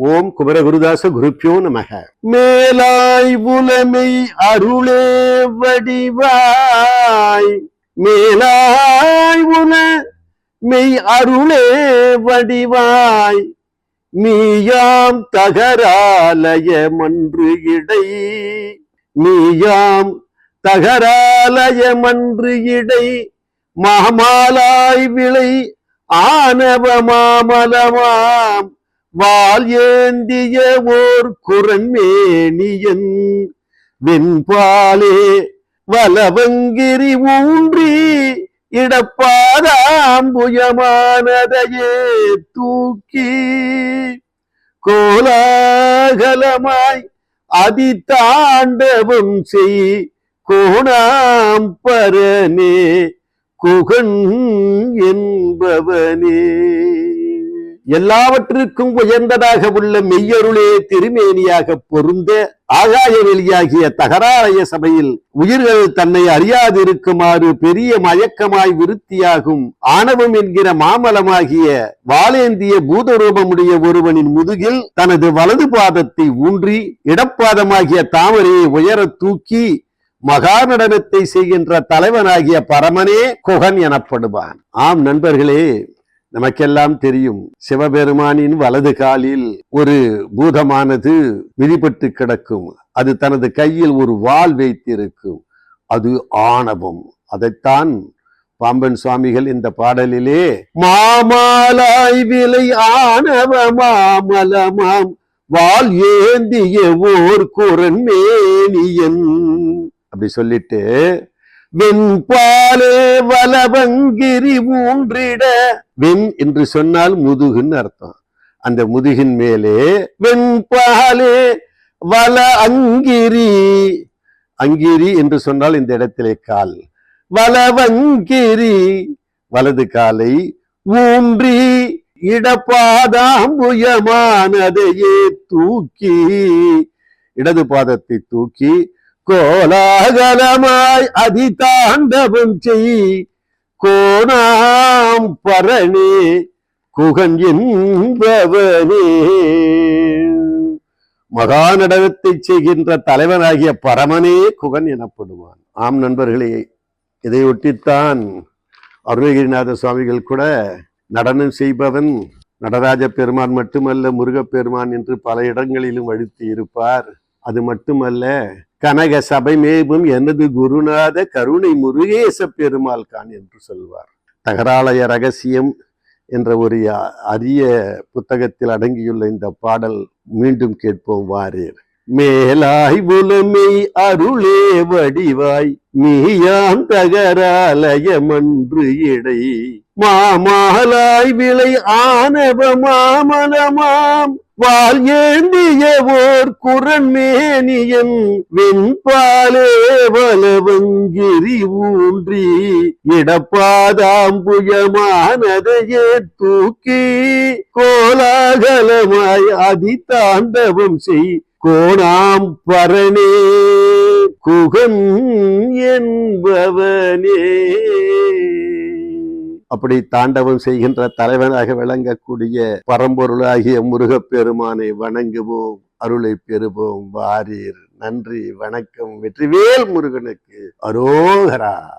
ஓம் குமரகுருதாச குருப்பியோ நமக. மேலாய் புலமை அருளே வடிவாய். மேலாய் உல மெய் அருளே வடிவாய். நீயாம் தகராலய மன்று இடை. நீயாம் தகராலய மன்று இடை. மாமாலாய் விளை ஆனவ மாமலமாம். வால் ஏந்திய ஓர் குரண்மேனியன் வெண்பாலே வலவங்கிரி ஊன்றி இடப்பாதாம்புயமானதையே தூக்கி கோலாகலமாய் அதிதாண்டவம் செய் கோணாம்பரனே குகன் என்பவனே. எல்லாவற்றிற்கும் உயர்ந்ததாக உள்ள மெய்யருளே திருமேனியாக பொருந்த ஆகாய வெளியாகிய தகராலய சபையில் உயிர்கள் தன்னை அறியாதிருக்குமாறு பெரிய மயக்கமாய் விருத்தியாகும் ஆணவம் என்கிற மாமலமாகிய வாலேந்திய பூதரூபமுடைய ஒருவனின் முதுகில் தனது வலது பாதத்தை ஊன்றி இடப்பாதமாகிய தாமரையை உயரத் தூக்கி மகா நடனத்தை செய்கின்ற தலைவனாகிய பரமனே குகன் எனப்படுவான். ஆம் நண்பர்களே நமக்கெல்லாம் தெரியும். சிவபெருமானின் வலது காலில் ஒரு பூதமானது மிதிப்பட்டு கிடக்கும். அது தனது கையில் ஒரு வாள் வைத்திருக்கும். அது ஆணவம். அதைத்தான் பாம்பன் சுவாமிகள் இந்த பாடலிலே மாமாலாய் விலை ஆணவ மாமலமாம். வால் ஏந்திய ஓர் குரன் மேனியன். அப்படி சொல்லிட்டு வெண்பாலே வலவங்கிரி மூன்றிட. வெண் என்று சொன்னால் முதுகுன்னு அர்த்தம். அந்த முதுகின் மேலே வெண்பாலே வல அங்கிரி அங்கிரி என்று சொன்னால் இந்த இடத்திலே கால். வலவங்கிரி. வலது காலை ஊன்றி இடப்பாதாம்புயமானதையே தூக்கி. இடது பாதத்தை தூக்கி கோலாகலமாய் அதிதாண்டவம் செய். கோணாம் பரணே குகன் என்பவனே. மகா நடனத்தை செய்கின்ற தலைவனாகிய பரமனே குகன் எனப்படுவான். ஆம் நண்பர்களே இதை ஒட்டித்தான் அருணகிரிநாத சுவாமிகள் கூட நடனம் செய்பவன் நடராஜ பெருமான் மட்டுமல்ல முருகப்பெருமான் என்று பல இடங்களிலும் வழுத்தி இருப்பார். அது மட்டுமல்ல கனக சபை மேவும் எனது குருநாத கருணை முருகேச பெருமாள் கான் என்று சொல்வார். தகராலய ரகசியம் என்ற ஒரு அரிய புத்தகத்தில் அடங்கியுள்ள இந்த பாடல் மீண்டும் கேட்போம் வாரீர் மேலாய் புலமை அருளே வடிவாய் நீயாம் தகராலயமன்று இடை. மாமாலாய் விளை ஆனவ மாமலமாம் வால் ஏந்திய ஓர் குரன் மேனியன் வெண்பாலே வலவங்கிரி ஊன்றி இடப்பாதாம்புயமானதையே தூக்கி கோலாகலமாய் அதிதாண்டவம் செய் கோணாம் பரணே குகன் என்பவனே. அப்படி தாண்டவம் செய்கின்ற தலைவனாக விளங்கக்கூடிய பரம்பொருளாகிய முருகப்பெருமானை வணங்குவோம் அருளை பெறுவோம். வாரீர் நன்றி வணக்கம். வெற்றிவேல் முருகனுக்கு அரோகரா.